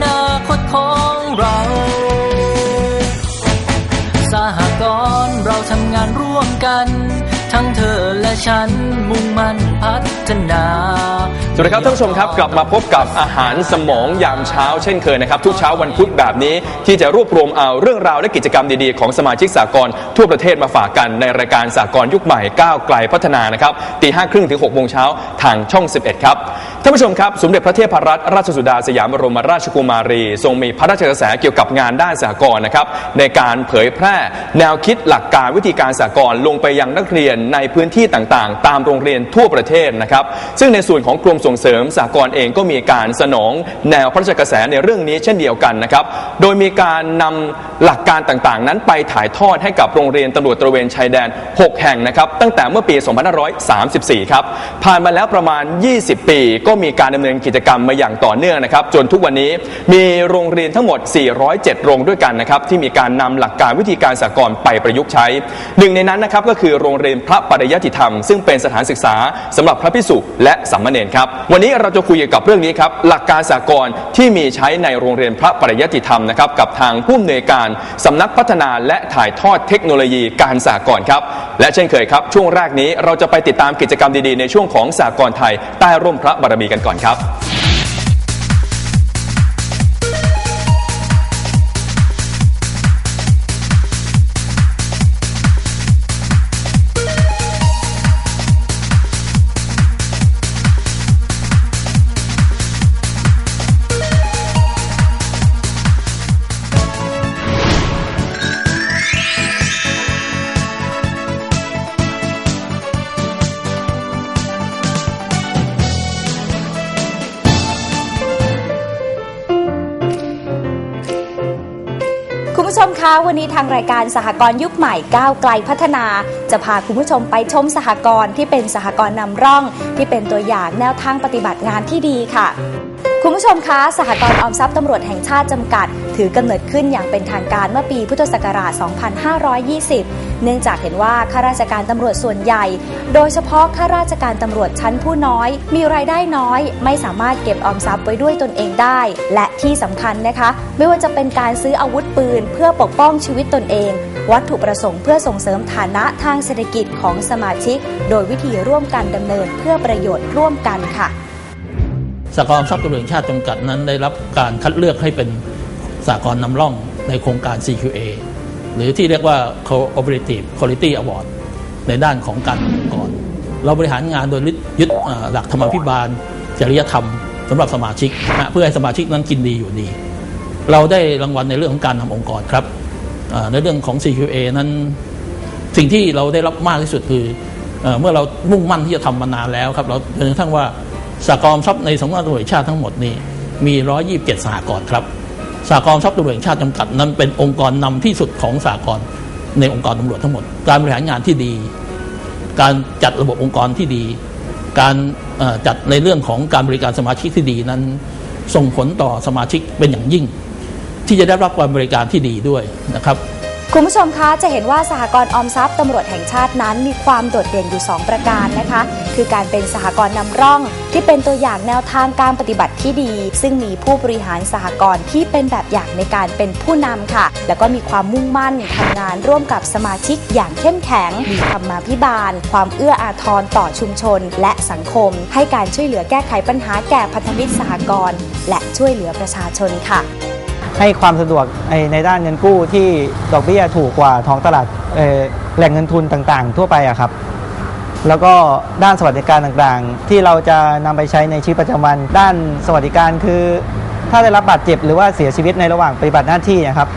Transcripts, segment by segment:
นา ฉันมุ่งมั่นพัฒนาสวัสดีครับท่านผู้ชมครับกลับมาพบกับอาหารสมองยามเช้าเช่นเคยนะครับ ทุกเช้าวันพุธแบบนี้ที่จะรวบรวมเอาเรื่องราวและกิจกรรมดีๆ ของสมาชิกสากลทั่วประเทศมาฝากกันในรายการสากลยุคใหม่ก้าวไกลพัฒนานะครับตีห้าครึ่งถึง6โมงเช้าทางช่อง 11 ครับ ท่านผู้ชมครับสมเด็จพระเทพรัตนราชสุดาสยามบรมราชกุมารี ทรงมีพระราชกระแสเกี่ยวกับงานด้านสากลนะครับในการเผยแพร่ แนวคิดหลักการวิธีการสากลลงไปยังนักเรียนในพื้นที่ต่างๆ ตามโรงเรียนทั่วประเทศนะครับซึ่งในส่วนของกรมส่งเสริมสากลเองก็มีการสนองแนวพระราชกระแสในเรื่องนี้เช่นเดียวกันนะครับโดยมีการนำหลักการต่างๆ นั้นไปถ่ายทอดให้กับโรงเรียนตำรวจตระเวนชายแดน 6 แห่งนะครับตั้งแต่เมื่อปี 2534 ครับผ่านมาแล้วประมาณ 20 ปีก็็มีการดำเนินกิจกรรมมาอย่างต่อเนื่องนะครับ จนทุกวันนี้มีโรงเรียนทั้งหมด 407 โรงด้วยกันนะครับ ที่มีการนำหลักการวิธีการสากลไปประยุกต์ใช้ หนึ่งในนั้นนะครับก็คือโรงเรียนพระปริยติธรรม ซึ่งเป็นสถานศึกษาสำหรับพระพิสุและสามเณรครับ วันนี้เราจะคุยเกี่ยวกับเรื่องนี้ครับหลักการสากลที่มีใช้ในโรงเรียนพระปริยติธรรมนะครับกับทางผู้อำนวยการสำนักพัฒนาและถ่ายทอดเทคโนโลยีการสากลครับและเช่นเคยครับช่วงแรกนี้เราจะไปติดตามกิจกรรมดีๆในช่วงของสากลไทยใต้ร่มพระบารมีกันก่อนครับ ทางรายการสหกรณ์ยุคใหม่ก้าวไกลพัฒนา จะพาคุณผู้ชมไปชมสหกรณ์ที่เป็นสหกรณ์นำร่อง ที่เป็นตัวอย่างแนวทางปฏิบัติงานที่ดีค่ะ คุณผู้ชมคะ สหกรณ์ออมทรัพย์ตำรวจแห่งชาติจำกัดถือกำเนิดขึ้นอย่างเป็นทางการเมื่อปีพุทธศักราช 2520 เนื่องจากเห็นว่าข้าราชการตำรวจส่วนใหญ่ โดยเฉพาะข้าราชการตำรวจชั้นผู้น้อย มีรายได้น้อย ไม่สามารถเก็บออมทรัพย์ไว้ด้วยตนเองได้ และที่สำคัญนะคะ ไม่ว่าจะเป็นการซื้ออาวุธปืน เพื่อปกป้องชีวิตตนเอง วัตถุประสงค์เพื่อส่งเสริมฐานะทางเศรษฐกิจของสมาชิก โดยวิธีร่วมกันดำเนินเพื่อประโยชน์ร่วมกันค่ะสหกรณ์ทรัพย์ตำรวจแห่งชาติจำกัดนั้นได้รับการคัดเลือกให้เป็น สหกรณ์นำร่องในโครงการ CQA หรือที่เรียกว่า Cooperative Quality Award ในด้านของการองค์กรเราบริหารงานโดยยึดหลักธรรมาภิบาล จริยธรรมสำหรับสมาชิกนะเพื่อให้สมาชิกนั้นกินดีอยู่ดี เราได้รางวัลในเรื่องของการทำองค์กรครับในเรื่องของ CQA นั้นสิ่งที่เราได้รับมากที่สุดคือเอเมื่อเรามุ่งมั่นที่จะทำมานานแล้วครับ เราจนกระทั่งว่าสหกรณ์ทรัพย์ในสำนักงานตำรวจชาติทั้งหมดนี่มี 127 สหกรณ์ครับ สากรณ์ทรัพย์ตำรวจแห่งชาติจำกัดนั้นเป็นองค์กรนำที่สุดของสากลในองค์กรตำรวจทั้งหมด การบริหารงานที่ดี การจัดระบบองค์กรที่ดี การจัดในเรื่องของการบริการสมาชิกที่ดีนั้น ส่งผลต่อสมาชิกเป็นอย่างยิ่ง ที่จะได้รับการบริการที่ดีด้วยนะครับ คุณผู้ชมคะจะเห็นว่าสหกรณ์ออมทรัพย์ตำรวจแห่งชาตินั้น มีความโดดเด่นอยู่ 2 ประการนะคะ คือการเป็นสหกรณ์นำร่อง ที่เป็นตัวอย่างแนวทางการปฏิบัติที่ดี ซึ่งมีผู้บริหารสหกรณ์ที่เป็นแบบอย่างในการเป็นผู้นำค่ะ แล้วก็มีความมุ่งมั่นทำงานร่วมกับสมาชิกอย่างเข้มแข็งมีธรรมาภิบาล ความเอื้ออาทรต่อชุมชน และสังคม ให้การช่วยเหลือแก้ไขปัญหาแก่พันธมิตรสหกรณ์และช่วยเหลือประชาชนค่ะ ให้ความสะดวกในด้านเงินกู้ที่ดอกเบี้ยถูกกว่าท้องตลาดแหล่งเงินทุนต่างๆ ทั่วไปอะครับ แล้วก็ด้านสวัสดิการต่างๆ ที่เราจะนำไปใช้ในชีวิตประจำวัน ด้านสวัสดิการคือ ถ้าได้รับบาดเจ็บหรือว่าเสียชีวิตในระหว่างปฏิบัติหน้าที่นะครับ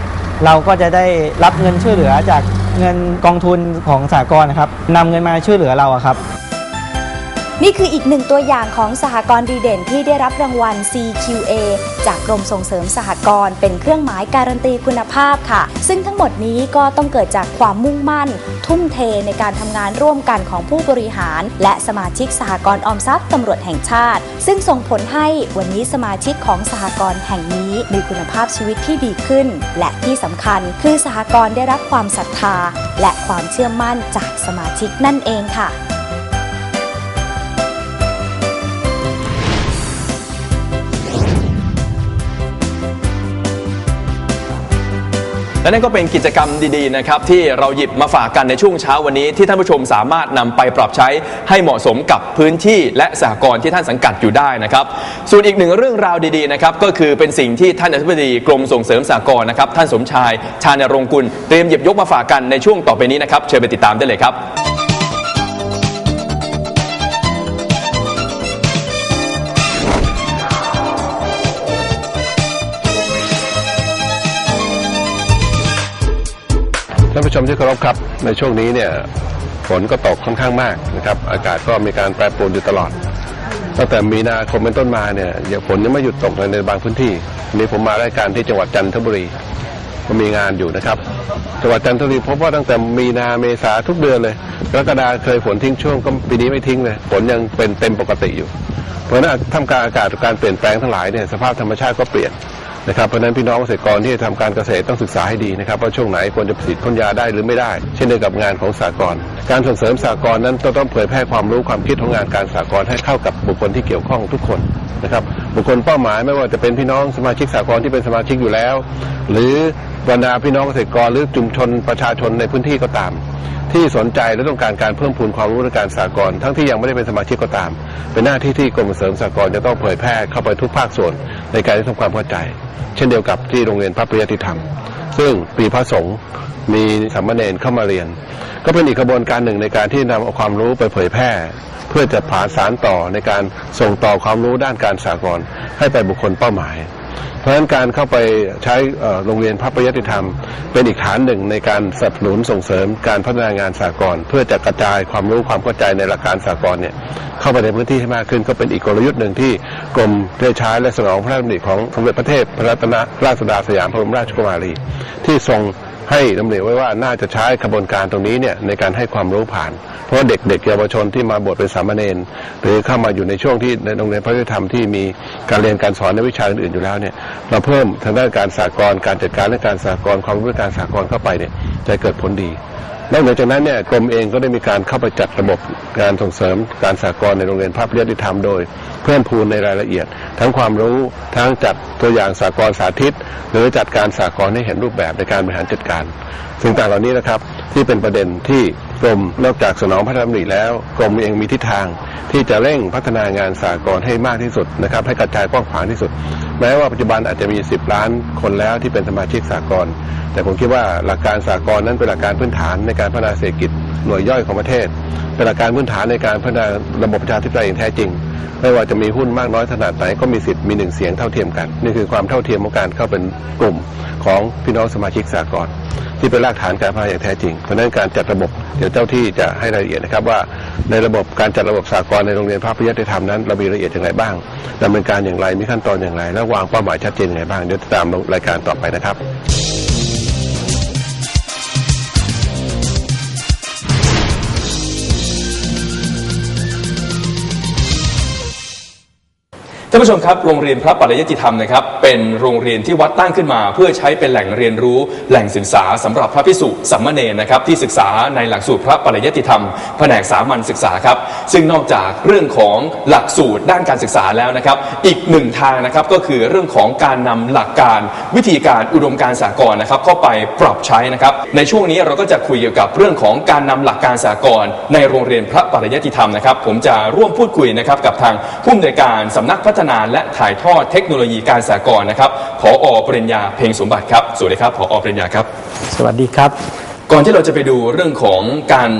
เราก็จะได้รับเงินช่วยเหลือจากเงินกองทุนของสากลนะครับนำเงินมาช่วยเหลือเราอะครับ นี่คืออีกหนึ่งตัวอย่างของสหกรณ์ดีเด่นที่ได้รับรางวัล CQA จากกรมส่งเสริมสหกรณ์เป็นเครื่องหมายการันตีคุณภาพค่ะ ซึ่งทั้งหมดนี้ก็ต้องเกิดจากความมุ่งมั่น ทุ่มเทในการทำงานร่วมกันของผู้บริหาร และสมาชิกสหกรณ์ออมทรัพย์ตำรวจแห่งชาติ ซึ่งส่งผลให้วันนี้สมาชิกของสหกรณ์แห่งนี้มีคุณภาพชีวิตที่ดีขึ้น และที่สำคัญคือสหกรณ์ได้รับความศรัทธา และความเชื่อมั่นจากสมาชิกนั่นเองค่ะ และนั่นก็เป็นกิจกรรมดีๆนะครับที่เราหยิบมาฝากกันในช่วงเช้าวันนี้ ที่ท่านผู้ชมสามารถนำไปปรับใช้ให้เหมาะสมกับพื้นที่และสหกรณ์ที่ท่านสังกัดอยู่ได้นะครับส่วนอีกหนึ่งเรื่องราวดีๆนะครับก็คือเป็นสิ่งที่ท่านอธิบดีกรมส่งเสริมสหกรณ์นะครับท่านสมชายชาญรงกุลเตรียมหยิบยกมาฝากกันในช่วงต่อไปนี้นะครับเชิญไปติดตามได้เลยครับ ท่านผู้ชมที่เคารพครับ ในช่วงนี้เนี่ยฝนก็ตกค่อนข้างมากนะครับ อากาศก็มีการแปรปรวนอยู่ตลอด ตั้งแต่มีนาคมเป็นต้นมาเนี่ยยังฝนยังไม่หยุดตกเลยในบางพื้นที่นนี้ผมมารายการที่จังหวัดจันทบุรีก็มีงานอยู่นะครับ จังหวัดจันทบุรีพบว่าตั้งแต่มีนาเมษาทุกเดือนเลยกรกฎาเคยฝนทิ้งช่วงก็ปีนี้ไม่ทิ้งเลยฝนยังเป็นเต็มปกติอยู่ เพราะนั้นท่ามกางอากาศการเปลี่ยนแปลงทั้งหลายเนี่ยสภาพธรรมชาติก็เปลี่ยน นะครับเพราะนั้นพี่น้องเกษตรกรที่จะทำการเกษตรต้องศึกษาให้ดีนะครับว่าช่วงไหนควรจะผลิตพ่นยาได้หรือไม่ได้ เช่นเดียวกับงานของสากลการส่งเสริมสากลนั้นต้องต้องเผยแพร่ความรู้ความคิดของงานการสากลให้เข้ากับบุคคลที่เกี่ยวข้องทุกคนนะครับบุคคลเป้าหมายไม่ว่าจะเป็นพี่น้องสมาชิกสากลที่เป็นสมาชิกอยู่แล้ว หรือ บรรดาพี่น้องเกษตรกรหรือชุมชนประชาชนในพื้นที่ก็ตาม ที่สนใจและต้องการการเพิ่มพูนความรู้ในการสากลทั้งที่ยังไม่ได้เป็นสมาชิกก็ตาม เป็นหน้าที่ที่กรมเสริมสากลจะต้องเผยแพร่เข้าไปทุกภาคส่วนในการที่ทำความเข้าใจ เช่นเดียวกับที่โรงเรียนพระปริยติธรรม ซึ่งปีพระสงฆ์มีสามเณรเข้ามาเรียน ก็เป็นอีกกระบวนการหนึ่งในการที่นำเอาความรู้ไปเผยแพร่ เพื่อจะผ่าสารต่อในการส่งต่อความรู้ด้านการสากลให้ไปบุคคลเป้าหมาย เพราะฉะนั้นการเข้าไปใช้โรงเรียนพระปริยติธรรม เป็นอีกฐานหนึ่งในการสนับสนุนส่งเสริมการพัฒนางานสากลเพื่อจะกระจายความรู้ความเข้าใจในหลักการสากลเนี่ยเข้าไปในพื้นที่ให้มากขึ้น ก็เป็นอีกกลยุทธ์หนึ่งที่กรมได้ใช้และสนองพระราชดำริของสมเด็จพระเทพพระรัตนราชสุดาสยามบรมราชกุมารีที่ทรง ให้ดำริไว้ว่าน่าจะใช้กระบวนการตรงนี้เนี่ยในการให้ความรู้ผ่าน เพราะว่าเด็กเยาวชนที่มาบวชเป็นสามเณรหรือเข้ามาอยู่ในช่วงที่ในโรงเรียนพระพุทธธรรมที่มีการเรียนการสอนในวิชาอื่นๆอยู่แล้วเนี่ยเราเพิ่มทางด้านการสากลการจัดการและการสากลความรู้การสากลเข้าไปเนี่ยจะเกิดผลดีนอกจากนั้นเนี่ยกรมเองก็ได้มีการเข้าไปจัดระบบการส่งเสริมการสากลในโรงเรียนภาพเรียนธรรมโดย เพิ่มพูนในรายละเอียด ทั้งความรู้ทั้งจัดตัวอย่างสากลสาธิต หรือจัดการสากลให้เห็นรูปแบบในการบริหารจัดการสิ่งต่างเหล่านี้นะครับ ที่เป็นประเด็นที่กรมนอกจากสนองพระรรมริแล้วกรมเองมีทิศทาง ที่จะเร่งพัฒนางานสากลให้มากที่สุดนะครับ ให้กระจายกว้างขวางที่สุดแม้ว่าปัจจุบันอาจจะมี 10 ล้านคนแล้วที่เป็นสมาชิกสากลแต่ผมคิดว่าหลักการสากลนั้นเป็นหลักการพื้นฐานในการพัฒนาเศรษฐกิจหน่วยย่อยของประเทศ เป็นหลักการพื้นฐานในการพัฒนาระบบประชาธิปไตยอย่างแท้จริง ไม่ว่าจะมีหุ้นมากน้อยขนาดไหนก็มีสิทธิ์มีหนึ่งเสียงเท่าเทียมกัน นี่คือความเท่าเทียมของการเข้าเป็นกลุ่มของพี่น้องสมาชิกสากลที่เป็นรากฐานการพัฒนาอย่างแท้จริง เพราะนั้นการจัดระบบเดี๋ยวเจ้าที่จะให้รายละเอียดนะครับว่า ในระบบการจัดระบบสากลในโรงเรียนภาพยติธรรมนั้นเรามีรายละเอียดอย่างไรบ้างดำเนินการอย่างไรมีขั้นตอนอย่างไรและวางเป้าหมายชัดเจนอย่างไรบ้างเดี๋ยวติดตามรายการต่อไปนะครับ ท่านผู้ชมครับโรงเรียนพระปริยติธรรมนะครับ เป็นโรงเรียนที่วัดตั้งขึ้นมา เพื่อใช้เป็นแหล่งเรียนรู้ แหล่งศึกษาสำหรับพระพิสุสัมมาเนรนะครับที่ศึกษาในหลักสูตรพระปริยติธรรมแผนกสามัญศึกษาครับ ซึ่งนอกจากเรื่องของหลักสูตรด้านการศึกษาแล้วนะครับ อีกหนึ่งทางนะครับก็คือเรื่องของการนำหลักการวิธีการอุดมการสากลนะครับเข้าไปปรับใช้นะครับ ในช่วงนี้เราก็จะคุยเกี่ยวกับเรื่องของการนำหลักการสากลในโรงเรียนพระปริยติธรรมนะครับ ผมจะร่วมพูดคุยนะครับกับทางผู้อำนวยการสำนักพัฒนาและถ่ายทอดเทคโนโลยีการสากลนะครับผอปริญญาเพ็งสมบัติครับสวัสดีครับผอปริญญาครับสวัสดีครับ ก่อนที่เราจะไปดูเรื่องของการ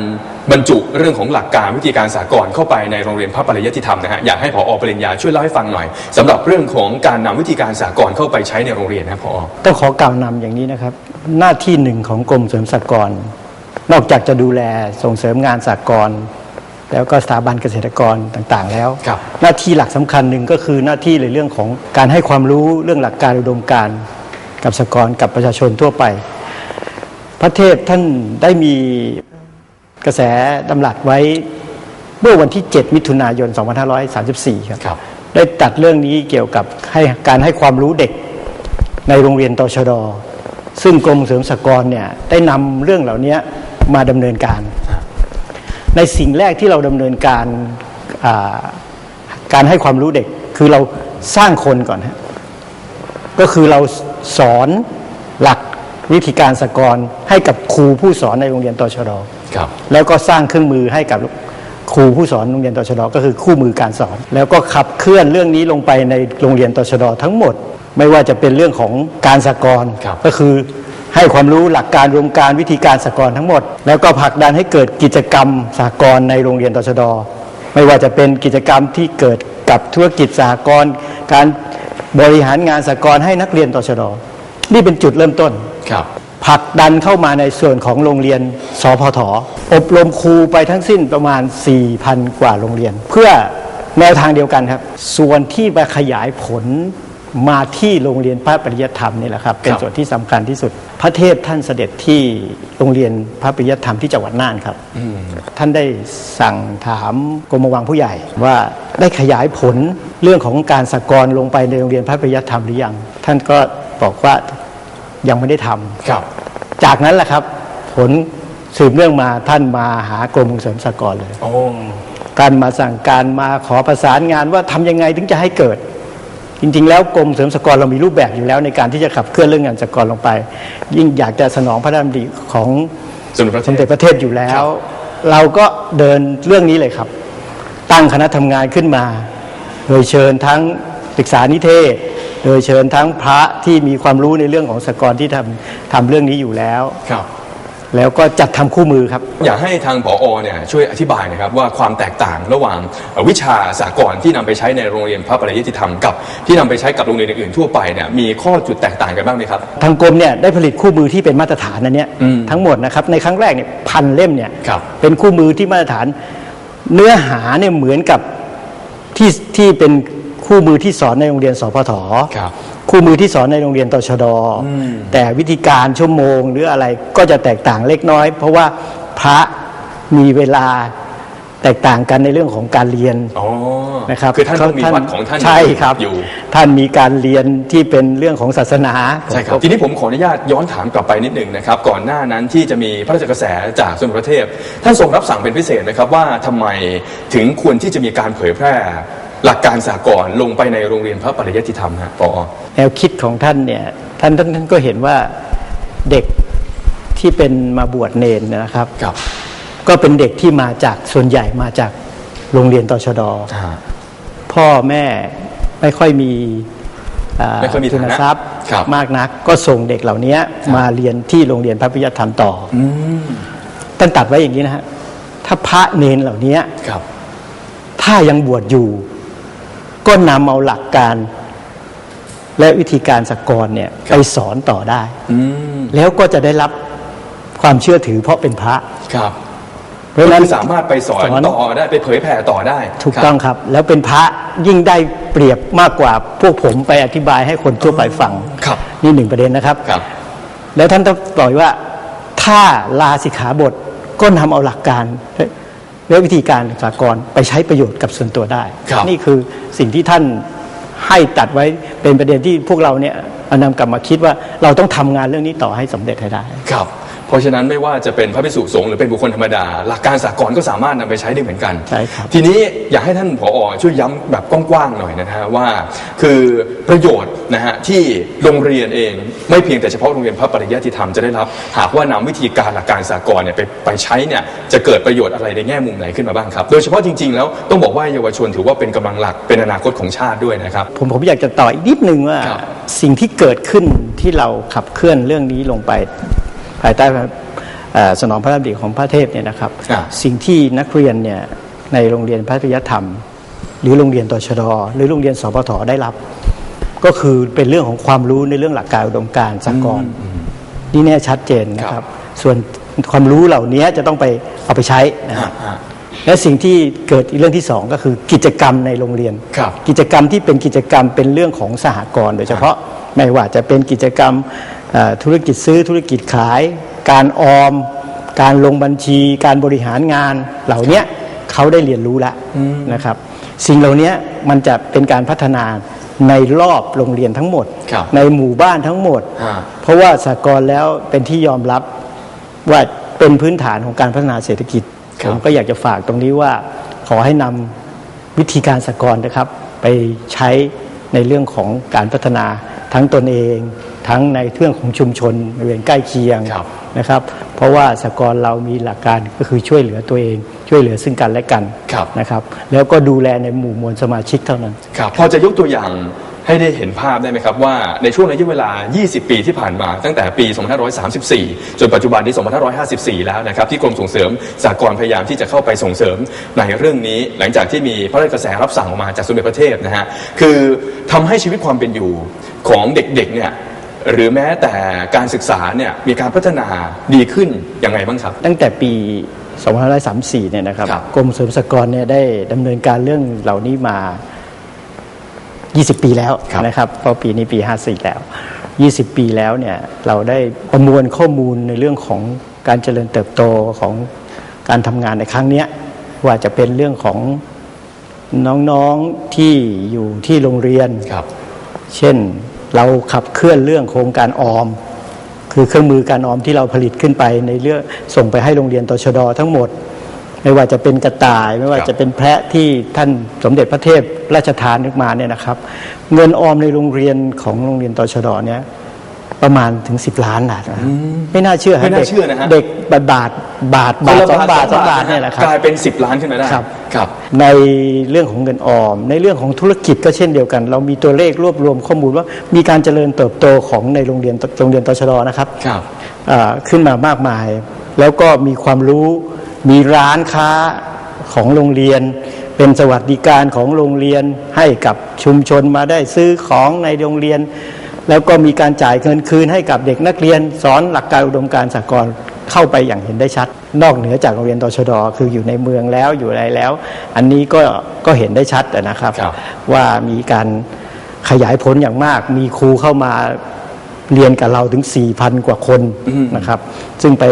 บรรจุเรื่องของหลักการวิธีการสากลเข้าไปในโรงเรียนพระปริยติธรรมนะฮะอยากให้ผอปริญญาช่วยเล่าให้ฟังหน่อยสำหรับเรื่องของการนำวิธีการสากลเข้าไปใช้ในโรงเรียนนะครับผอต้องขอกล่าวนำอย่างนี้นะครับ หน้าที่หนึ่งของกรมเสริมสหกรณ์นอกจากจะดูแลส่งเสริมงานสหกรณ์ แล้วก็สถาบันเกษตรกรต่างๆ แล้ว ครับ หน้าที่หลักสำคัญหนึ่งก็คือหน้าที่ในเรื่องของการให้ความรู้เรื่องหลักการอุดมการณ์กับสหกรณ์กับประชาชนทั่วไป พระเทพท่านได้มีกระแสดำรัสไว้เมื่อวันที่ 7 มิถุนายน 2534 ครับ ครับ ได้ตัดเรื่องนี้เกี่ยวกับให้การให้ความรู้เด็กในโรงเรียนตชด ซึ่งกรมเสริมสหกรณ์เนี่ยได้นำเรื่องเหล่านี้มาดำเนินการ ในสิ่งแรกที่เราดำเนินการอ่าการให้ความรู้เด็กคือเราสร้างคนก่อนฮะก็คือเราสอนหลักวิธีการสหกรณ์ให้กับครูผู้สอนในโรงเรียนตชดครับ แล้วก็สร้างเครื่องมือให้กับครูผู้สอนโรงเรียนตชดก็คือคู่มือการสอน แล้วก็ขับเคลื่อนเรื่องนี้ลงไปในโรงเรียนตชดทั้งหมด ไม่ว่าจะเป็นเรื่องของการสกรณ์ครับก็คือ ให้ความรู้หลักการรวมการวิธีการสกรณ์ทั้งหมด แล้วก็ผลักดันให้เกิดกิจกรรมสากรณ์ในโรงเรียนตชด ไม่ว่าจะเป็นกิจกรรมที่เกิดกับธุรกิจสากรณ์การบริหารงานสากรณ์ให้นักเรียนตชด นี่เป็นจุดเริ่มต้นครับผลักดันเข้ามาในส่วนของโรงเรียนสพทอบรมครูไปทั้งสิ้นประมาณ 4,000 กว่าโรงเรียน เพื่อแนวทางเดียวกันครับ ส่วนที่ไปขยายผล มาที่โรงเรียนพระปริยธรรมนี่แหละครับเป็นครับส่วนที่สำคัญที่สุด พระเทพท่านเสด็จที่โรงเรียนพระปริยธรรมที่จังหวัดน่านครับท่านได้สั่งถามกรมวังผู้ใหญ่ว่าได้ขยายผลเรื่องของการสกรณ์ลงไปในโรงเรียนพระปริยธรรมหรือยัง ท่านก็บอกว่ายังไม่ได้ทำครับ จากนั้นแหละครับ ผลสืบเนื่องมาท่านมาหากรมส่งเสริมสหกรณ์เลยโอ้การมาสั่งการมาขอประสานงานว่าทำยังไงถึงจะให้เกิด จริง ๆ แล้วกรมเสริมสหกรณ์เรามีรูปแบบอยู่แล้วในการที่จะขับเคลื่อนเรื่องงานสหกรณ์ลงไป ยิ่งอยากจะสนองพระราชดำริของสมเด็จพระสมเด็จพระเทพอยู่แล้ครัวบเราก็เดินเรื่องนี้เลยครับ ตั้งคณะทำงานขึ้นมา โดยเชิญทั้งศึกษานิเทศ โดยเชิญทั้งพระที่มีความรู้ในเรื่องของสหกรณ์ที่ทำทำเรื่องนี้อยู่แล้วครับ แล้วก็จัดทำคู่มือครับ อยากให้ทางผอเนี่ยช่วยอธิบายหนะครับว่าความแตกต่างระหว่างเอ่อวิชาสากลที่นำไปใช้ในโรงเรียนพระปริยติธรรมกับ ที่นำไปใช้กับโรงเรียนอื่นๆทั่วไปเนี่ยมีข้อจุดแตกต่างกันบ้างไหมครับทางกรมเนี่ยได้ผลิตคู่มือที่เป็นมาตรฐานนันเนี่ยอืมทั้งหมดนะครับในครั้งแรกเนี่ยพันเล่มเนี่ยครับเป็นคู่มือที่มาตรฐาน เนื้อหาเนี่ยเหมือนกับที่ที่เป็นคู่มือที่สอนในโรงเรียนสพท ครับคู่มือที่สอนในโรงเรียนตชดแต่วิธีการชั่วโมงหรืออะไรก็จะแตกต่างเล็กน้อย เพราะว่าพระมีเวลาแตกต่างกันในเรื่องของการเรียนอ๋อนะครับคือท่านต้องมีวัดของท่านใช่ครับอยู่ ท่านมีการเรียนที่เป็นเรื่องของศาสนาใช่ครับทีนี้ผมขออนุญาตย้อนถามกลับไปนิดหนึ่งนะครับ ก่อนหน้านั้นที่จะมีพระราชกระแสจากสมเด็จพระเทพท่านทรงรับสั่งเป็นพิเศษนะครับว่าทำไมถึงควรที่จะมีการเผยแพร่ หลักการสากลลงไปในโรงเรียนพระปริยติธรรมฮะปอแนวคิดของท่านเนี่ยท่านท่านท่านก็เห็นว่าเด็กที่เป็นมาบวชเนนนะครับ ครับก็เป็นเด็กที่มาจากส่วนใหญ่มาจากโรงเรียนตชดอ่า พ่อแม่ไม่ค่อยมีอ่าไม่ค่อยมีทุนฐานะทรัพย์ครับ มากนัก ก็ส่งเด็กเหล่านี้มาเรียนที่โรงเรียนพระพิยธรรมต่ออท่านตัดไว้อย่างนี้นะฮะถ้าพระเนนเหล่านี้ ครับ ถ้ายังบวชอยู่ ก็นำเอาหลักการและวิธีการสกรเนี่ยครับไปสอนต่อได้อืมแล้วก็จะได้รับความเชื่อถือเพราะเป็นพระครับ เพราะฉะนั้นคือสามารถไปสอนสอนต่อได้ไปเผยแผ่ต่อได้ ถูกครับต้องครับ แล้วเป็นพระยิ่งได้เปรียบมากกว่าพวกผมไปอธิบายให้คนทั่วไปฟังครับ นี่หนึ่งประเด็นนะครับครับ แล้วท่านต้องบอกว่า ถ้าลาสิกขาบทก็นำเอาหลักการและ และวิธีการสากลไปใช้ประโยชน์กับส่วนตัวได้ครับนี่คือสิ่งที่ท่านให้ตัดไว้เป็นประเด็นที่พวกเราเนี่ยเอานำกลับมาคิดว่าเราต้องทำงานเรื่องนี้ต่อให้สำเร็จให้ได้ ครับ เพราะฉะนั้นไม่ว่าจะเป็นพระภิกษุสงฆ์หรือเป็นบุคคลธรรมดา หลักการสากลก็สามารถนำไปใช้ได้เหมือนกันใช่ครับทีนี้อยากให้ท่านผอช่วยย้ำแบบกว้างๆหน่อยนะฮะว่า คือประโยชน์นะฮะที่โรงเรียนเองไม่เพียงแต่เฉพาะโรงเรียนพระปริยติธรรมจะได้รับ หากว่านำวิธีการหลักการสากลเนี่ยไปไปใช้เนี่ยจะเกิดประโยชน์อะไรในแง่มุมไหนขึ้นมาบ้างครับโดยเฉพาะจริง ๆ แล้วต้องบอกว่าเยาวชนถือว่าเป็นกำลังหลักเป็นอนาคตของชาติด้วยนะครับผมผมอยากจะต่ออีกนิดนึงว่าครับสิ่งที่เกิดขึ้นที่เราขับเคลื่อนเรื่องนี้ลงไป ภายใต้เอ่อสนองพระราชดำริของพระเทพเนี่ยนะครับอ่าสิ่งที่นักเรียนเนี่ยในโรงเรียนพระพิยธรรม หรือโรงเรียนตชดหรือโรงเรียนสพทได้รับ ก็คือเป็นเรื่องของความรู้ในเรื่องหลักการอุดมการณ์สากลนี่แน่ชัดเจนนะคครัรับบส่วนความรู้เหล่านี้จะต้องไปเอาไปใช้นะอ่าฮะอ่าและสิ่งที่เกิดอีกเรื่องที่สองก็คือกิจกรรมในโรงเรียนครับกิจกรรมที่เป็นกิจกรรมเป็นเรื่องของสหกรณ์โดยเฉพาะไม่ว่าจะเป็นกิจกรรมเอ่อ ธุรกิจซื้อธุรกิจขาย การออม การลงบัญชี การบริหารงานเหล่าเนี้ยเขาได้เรียนรู้แล้วนะครับ สิ่งเหล่านี้มันจะเป็นการพัฒนาในรอบโรงเรียนทั้งหมดครับในหมู่บ้านทั้งหมดฮะเพราะว่าสหกรณ์แล้วเป็นที่ยอมรับว่าเป็นพื้นฐานของการพัฒนาเศรษฐกิจครับผมก็อยากจะฝากตรงนี้ว่าขอให้นำวิธีการสหกรณ์นะครับ ไปใช้ในเรื่องของการพัฒนาทั้งตนเอง ทั้งในเรื่องของชุมชนบริเวณใกล้เคียงครับนะครับ เพราะว่าสหกรณ์เรามีหลักการก็คือช่วยเหลือตัวเอง ช่วยเหลือซึ่งกันและกันครับนะครับ แล้วก็ดูแลในหมู่มวลสมาชิกเท่านั้นครับพอจะยกตัวอย่างให้ได้เห็นภาพได้ไหมครับว่าในช่วงระยะเวลา 20 ปีที่ผ่านมา ตั้งแต่ปี 2534 จนปัจจุบันนี้ 2554 แล้วนะครับ ที่กรมส่งเสริมสากลพยายามที่จะเข้าไปส่งเสริมในเรื่องนี้ หลังจากที่มีพระราชกระแสรับสั่งออกมาจากสมเด็จพระเทพนะฮะคือทำให้ชีวิตความเป็นอยู่ของเด็กๆเนี่ย หรือแม้แต่การศึกษาเนี่ยมีการพัฒนาดีขึ้นยังไงบ้างครับ ตั้งแต่ปี 2534 เนี่ยนะครับครับ กรมเสริมสหกรณ์เนี่ยได้ดำเนินการเรื่องเหล่านี้มา 20 ปีแล้วครับ นะครับเพราะปีนี้ปี 54 แล้ว 20 ปีแล้วเนี่ยเราได้ประมวลข้อมูลในเรื่องของการเจริญเติบโตของการทำงานในครั้งเนี้ยว่าจะเป็นเรื่องของน้องๆที่อยู่ที่โรงเรียน ครับ เช่น เราขับเคลื่อนเรื่องโครงการออม คือเครื่องมือการออมที่เราผลิตขึ้นไปในเรื่องส่งไปให้โรงเรียนตชดทั้งหมด ไม่ว่าจะเป็นกระต่าย ไม่ว่าจะเป็นแพะที่ท่านสมเด็จพระเทพราชทานขึ้นมาเนี่ยนะครับ เงินออมในโรงเรียนของโรงเรียนตชดเนี่ย ประมาณถึง 10 ล้านบาทนะไม่น่าเชื่อฮะไม่น่าด็กเชื่อนะฮะ เด็กบาทบาทบาทบาทสองบาทสองบาทเนี่ยแหละครับกลายเป็น 10 ล้านขึ้นมาได้ครับครับ ในเรื่องของเงินออม ในเรื่องของธุรกิจก็เช่นเดียวกัน เรามีตัวเลขรวบรวมข้อมูลว่ามีการเจริญเติบโตของในโรงเรียนโรงเรียนตชดนะครับครับอ่าขึ้นมามากมาย แล้วก็มีความรู้มีร้านค้าของโรงเรียนเป็นสวัสดิการของโรงเรียนให้กับชุมชนมาได้ซื้อของในโรงเรียน แล้วก็มีการจ่ายเงินคืนให้กับเด็กนักเรียน สอนหลักการอุดมการณ์สากลเข้าไปอย่างเห็นได้ชัด นอกเหนือจากโรงเรียนตชดคืออยู่ในเมืองแล้วอยู่อะไรแล้ว อันนี้ก็ก็เห็นได้ชัดนะครับครับว่ามีการขยายผลอย่างมาก มีครูเข้ามาเรียนกับเราถึง 4,000 กว่าคนนะครับ ซึ่งไป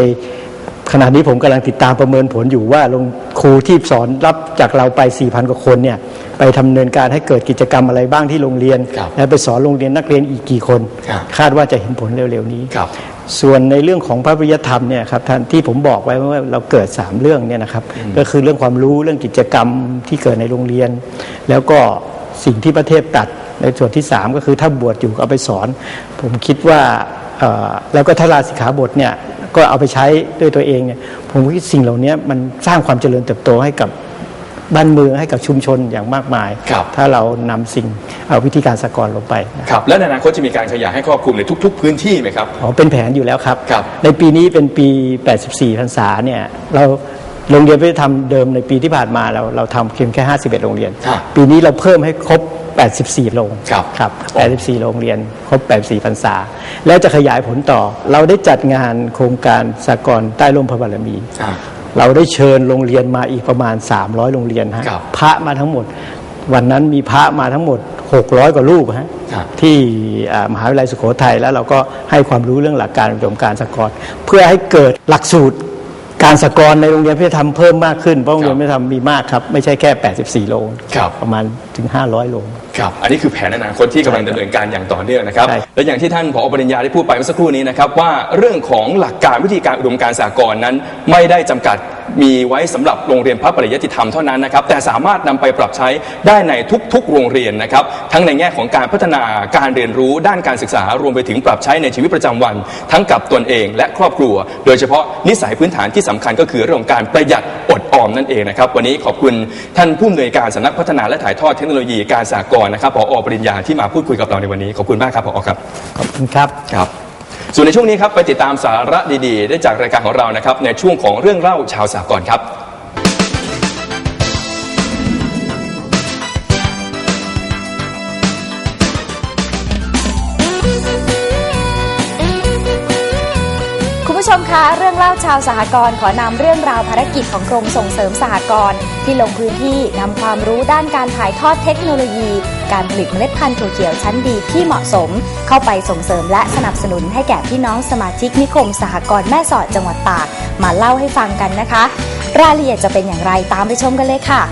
ขณะนี้ผมกำลังติดตามประเมินผลอยู่ว่าโรงครูที่สอนรับจากเราไป 4,000 กว่าคนเนี่ยไปทำเนินการให้เกิดกิจกรรมอะไรบ้างที่โรงเรียนครับและไปสอนโรงเรียนนักเรียนอีกกี่คนครับคาดว่าจะเห็นผลเร็วๆนี้ครับส่วนในเรื่องของพระปริยธรรมเนี่ยครับท่านที่ผมบอกไว้ว่าเราเกิด 3 เรื่องเนี่ยนะครับก็คือเรื่องความรู้เรื่องกิจกรรมที่เกิดในโรงเรียน แล้วก็สิ่งที่ประเทศตัดในส่วนที่ 3 ก็คือถ้าบวชอยู่ก็เอาไปสอน ผมคิดว่าเอ่อแล้วก็ถ้าลาสิกขาบทเนี่ย ก็เอาไปใช้ด้วยตัวเองเนี่ยผมคิดสิ่งเหล่านี้มันสร้างความเจริญเติบโตให้กับบ้านเมืองให้กับชุมชนอย่างมากมายครับถ้าเรานำสิ่งเอาวิธีการสากลลงไปนะครับครับและในอนาคตจะมีการขยายให้ครอบคลุมในทุก ๆ พื้นที่ไหมครับอ๋อเป็นแผนอยู่แล้วครับครับในปีนี้เป็นปี 84พรรษาเนี่ยเรา โรงเรียนพิธรรมเดิมในปีที่ผ่านมาเราเราทำเพียงแค่ 51 โรงเรียน ครับปีนี้เราเพิ่มให้ครบ 84 โรงครับครับ 84 โรงเรียน ครบ 84พรรษา แล้วจะขยายผลต่อ เราได้จัดงานโครงการสากลใต้ร่มพระบารมีอ่าเราได้เชิญโรงเรียนมาอีกประมาณ 300 โรงเรียนฮะครับพระมาทั้งหมด วันนั้นมีพระมาทั้งหมด 600 กว่ารูปฮะครับ ที่อ่ามหาวิทยาลัยสุโขทัยแล้วเราก็ให้ความรู้เรื่องหลักการอุดมการณ์สกอร์เพื่อให้เกิดหลักสูตร การสกอร์ในโรงเรียนพิธรรมเพิ่มมากขึ้นเพราะโรงเรียนพิธรรมมีมากครับไม่ใช่แค่ 84โรงครับ ประมาณถึง 500โรงครับ อันนี้คือแผนอนาคตที่กำลังดำเนินการอย่างต่อเนื่องนะครับ ใช่ และอย่างที่ท่านผอปริญญาได้พูดไปเมื่อสักครู่นี้นะครับว่าเรื่องของหลักการวิธีการอุดมการณ์สากลนั้น ไม่ได้จำกัด มีไว้สำหรับโรงเรียนพระปริยติธรรมเท่านั้นนะครับแต่สามารถนำไปปรับใช้ได้ในทุกๆ โรงเรียนนะครับทั้งในแง่ของการพัฒนาการเรียนรู้ด้านการศึกษารวมไปถึงปรับใช้ในชีวิตประจำวัน ทั้งกับตนเองและครอบครัว โดยเฉพาะนิสัยพื้นฐานที่สำคัญก็คือเรื่องของการประหยัดอดออมนั่นเองนะครับวันนี้ขอบคุณท่านผู้อำนวยการสำนักพัฒนาและถ่ายทอดเทคโนโลยีการสากลนะครับผอปริญญาที่มาพูดคุยกับเราในวันนี้ขอบคุณมากครับผอครับขอบคุณครับครับ ส่วนในช่วงนี้ครับไปติดตามสาระดีๆ ได้จากรายการของเรานะครับในช่วงของเรื่องเล่าชาวสากลครับ คุณผู้ชมคะคะเรื่องเล่าชาวสหกรณ์ขอนำเรื่องราวภารกิจของกรมส่งเสริมสหกรณ์ที่ลงพื้นที่นำความรู้ด้านการถ่ายทอดเทคโนโลยี การผลิตเมล็ดพันธุ์ถั่วเขียวชั้นดีที่เหมาะสม เข้าไปส่งเสริมและสนับสนุนให้แก่พี่น้องสมาชิกนิคมสหกรณ์แม่สอดจังหวัดตากมาเล่าให้ฟังกันนะคะ รายละเอียดจะเป็นอย่างไรตามไปชมกันเลยค่ะ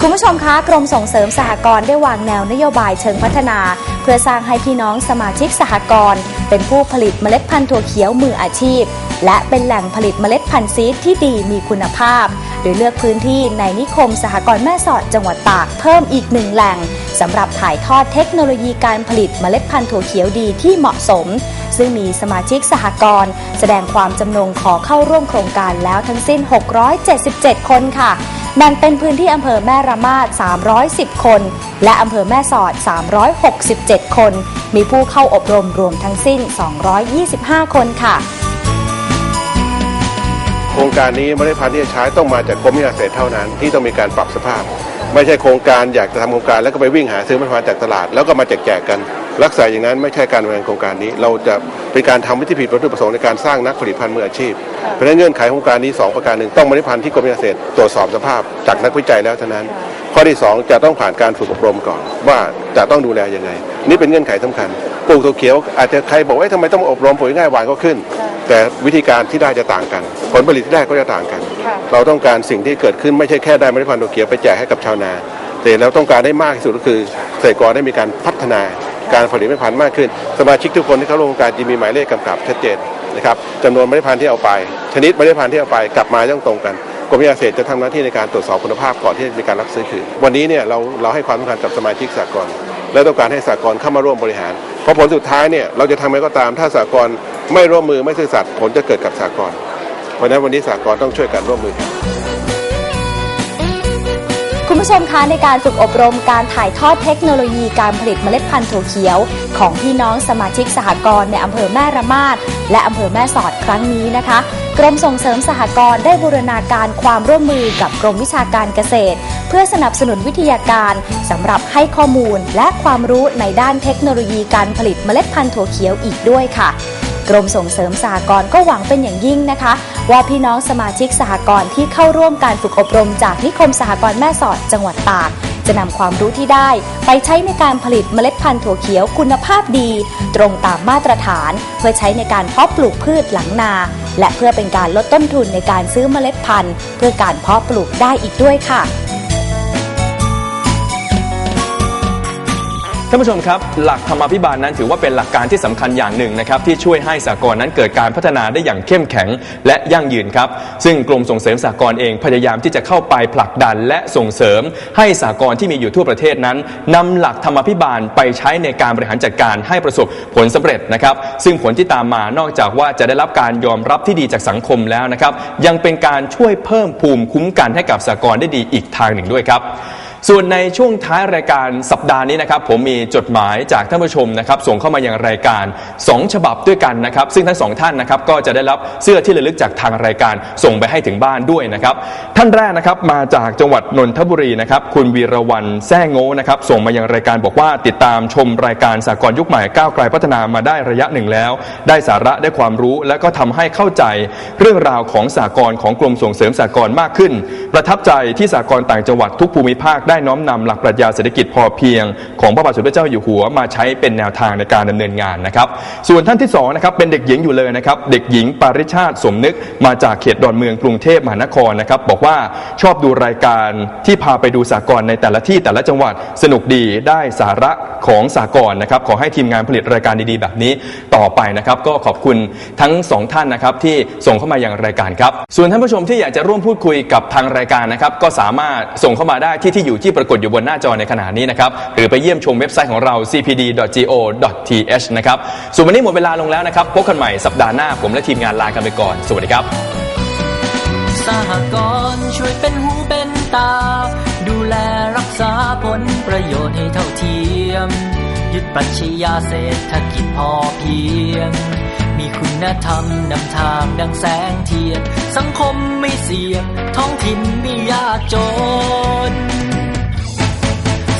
คุณผู้ชมคะกรมส่งเสริมสหกรณ์ได้วางแนวนโยบายเชิงพัฒนา เพื่อสร้างให้พี่น้องสมาชิกสหกรณ์ เป็นผู้ผลิตเมล็ดพันธุ์ถั่วเขียวมืออาชีพ และเป็นแหล่งผลิตเมล็ดพันธุ์ซีดที่ดีมีคุณภาพ โดยเลือกพื้นที่ในนิคมสหกรณ์แม่สอดจังหวัดตากเพิ่มอีกหนึ่งแหล่งสำหรับถ่ายทอดเทคโนโลยีการผลิตเมล็ดพันธุ์ถั่วเขียวดีที่เหมาะสม ซึ่งมีสมาชิกสหกรณ์แสดงความจำนงขอเข้าร่วมโครงการแล้วทั้งสิ้น 677 คนค่ะ แบ่งเป็นพื้นที่อำเภอแม่ระมาด 310 คน และอำเภอแม่สอด 367 คน มีผู้เข้าอบรมรวมทั้งสิ้น 225 คนค่ะ โครงการนี้เมล็ดพันธุ์ที่จะใช้ต้องมาจากกรมวิทยาเศษเท่านั้นที่ต้องมีการปรับสภาพ ไม่ใช่โครงการอยากจะทำโครงการแล้วก็ไปวิ่งหาซื้อมล็ดพันธุ์จากตลาดแล้วก็มาแจกแจกกัน ลักษณะอย่างนั้นไม่ใช่การดำเนินโครงการนี้ เราจะเป็นการทำวิธีผิดวัตถุประสงค์ในการสร้างนักผลิตภัณฑ์มืออาชีพ เพราะฉะนั้นเงื่อนไขของโครงการนี้สองประการหนึ่งต้องเมล็ดพันธุ์ที่กรมวิทยาเศษตรวจสอบสภาพจากนักวิจัยแล้วเท่านั้น ข้อที่สองจะต้องผ่านการฝึกอบรมก่อน ว่าจะต้องดูแลยังไง นี่เป็นเงื่อนไขสำคัญปลูกถั่วเขียวอาจจะใครบอกว่าเอ๊ะทำไมต้องมาอบรมปลูกง่ายหวานก็ขึ้น แต่วิธีการที่ได้จะต่างกัน ผลผลิตที่ได้ก็จะต่างกัน เราต้องการสิ่งที่เกิดขึ้นไม่ใช่แค่ได้เมล็ดพันธุ์ถั่วเขียวไปแจกให้กับชาวนา แต่เราต้องการได้มากที่สุดก็คือเกษตรกรได้มีการพัฒนา การผลิตเมล็ดพันธุ์มากขึ้น สมาชิกทุกคนที่เข้าร่วมโครงการจะมีหมายเลขกำกับชัดเจนนะครับจำนวนเมล็ดพันธุ์ที่เอาไป ชนิดเมล็ดพันธุ์ที่เอาไปกลับมาต้องตรงกันกรมยาเศษจะทำหน้าที่ในการตรวจสอบคุณภาพก่อนที่จะมีการรับซื้อคืนวันนี้เนี่ยเราเราให้ความสำคัญกับสมาชิกสากลและต้องการให้สากลเข้ามาร่วมบริหาร เพราะผลสุดท้ายเนี่ยเราจะทำอะไรก็ตามถ้าสากลไม่ร่วมมือไม่ซื่อสัตย์ผลจะเกิดกับสากลเพราะนั้นวันนี้สากลต้องช่วยกันร่วมมือกัน ผู้ชมคะในการฝึกอบรมการถ่ายทอดเทคโนโลยีการผลิตเมล็ดพันธุ์ถั่วเขียว ของพี่น้องสมาชิกสหกรณ์ในอำเภอแม่ระมาดและอำเภอแม่สอดครั้งนี้นะคะ กรมส่งเสริมสหกรณ์ได้บูรณาการความร่วมมือกับกรมวิชาการเกษตร เพื่อสนับสนุนวิทยาการสำหรับให้ข้อมูลและความรู้ในด้านเทคโนโลยีการผลิตเมล็ดพันธุ์ถั่วเขียวอีกด้วยค่ะ กรมส่งเสริมสหกรณ์ก็หวังเป็นอย่างยิ่งนะคะ ว่าพี่น้องสมาชิกสหกรณ์ที่เข้าร่วมการฝึกอบรมจากนิคมสหกรณ์แม่สอดจังหวัดตากจะนำความรู้ที่ได้ไปใช้ในการผลิตเมล็ดพันธุ์ถั่วเขียวคุณภาพดี ตรงตามมาตรฐาน เพื่อใช้ในการเพาะปลูกพืชหลังนา และเพื่อเป็นการลดต้นทุนในการซื้อเมล็ดพันธุ์ เพื่อการเพาะปลูกได้อีกด้วยค่ะ ท่านผู้ชมครับ หลักธรรมาภิบาลนั้นถือว่าเป็นหลักการที่สำคัญอย่างหนึ่งนะครับที่ช่วยให้สากลนั้นเกิดการพัฒนาได้อย่างเข้มแข็งและยั่งยืนครับ ซึ่งกรมส่งเสริมสากลเองพยายามที่จะเข้าไปผลักดันและส่งเสริม ให้สากลที่มีอยู่ทั่วประเทศนั้นนำหลักธรรมาภิบาลไปใช้ในการบริหารจัดการให้ประสบผลสำเร็จนะครับ ซึ่งผลที่ตามมานอกจากว่าจะได้รับการยอมรับที่ดีจากสังคมแล้วนะครับ ยังเป็นการช่วยเพิ่มภูมิคุ้มกันให้กับสากลได้ดีอีกทางหนึ่งด้วยครับ ส่วนในช่วงท้ายรายการสัปดาห์นี้นะครับผมมีจดหมายจากท่านผู้ชมนะครับส่งเข้ามายังรายการ 2 ฉบับด้วยกันนะครับซึ่งทั้งสองท่านนะครับก็จะได้รับเสื้อที่ระลึกจากทางรายการส่งไปให้ถึงบ้านด้วยนะครับท่านแรกนะครับมาจากจังหวัดนนทบุรีนะครับคุณวีรวันแซ่โง่นะครับส่งมายังรายการบอกว่าติดตามชมรายการสากลยุคใหม่ก้าวไกลพัฒนามาได้ระยะหนึ่งแล้ว ได้สาระได้ความรู้ และก็ทำให้เข้าใจเรื่องราวของสากลของกรมส่งเสริมสากลมากขึ้น ประทับใจที่สากลต่างจังหวัดทุกภูมิภาคได้น้อมนำหลักปรัชญาเศรษฐกิจพอเพียง ของพระบาทสมเด็จเจ้าอยู่หัวมาใช้เป็นแนวทางในการดำเนินงานนะครับ ส่วนท่านที่สองนะครับเป็นเด็กหญิงอยู่เลยนะครับ เด็กหญิงปาริชาติสมนึกมาจากเขตดอนเมืองกรุงเทพมหานครนะครับบอกว่าชอบดูรายการที่พาไปดูสากลในแต่ละที่แต่ละจังหวัดสนุกดีได้สาระของสากลนะครับขอให้ทีมงานผลิตรายการดีๆ แบบนี้ต่อไปนะครับ ก็ขอบคุณทั้งสองท่านนะครับที่ส่งเข้ามาอยังรายการครับส่วนท่านผู้ชมที่อยากจะร่วมพูดคุยกับทางรายการนะครับก็สามารถส่งเข้ามาได้ที่ที่อยู่ที่ปรากฏอยู่บนหน้าจอในขณะนี้นะครับ หรือไปเยี่ยมชมเว็บไซต์ของเรา cpd.go.th นะครับ ส่วนวันนี้หมดเวลาลงแล้วนะครับ พบกันใหม่สัปดาห์หน้าผมและทีมงานลากันไปก่อน สวัสดีครับ สหกรณ์ช่วยเป็นหูเป็นตา ดูแลรักษาผลประโยชน์ให้เท่าเทียม ยึดปรัชญาเศรษฐกิจพอเพียง มีคุณธรรมนำทางดังแสงเทียน สังคมไม่เสีย ท้องถิ่นไม่ยากจน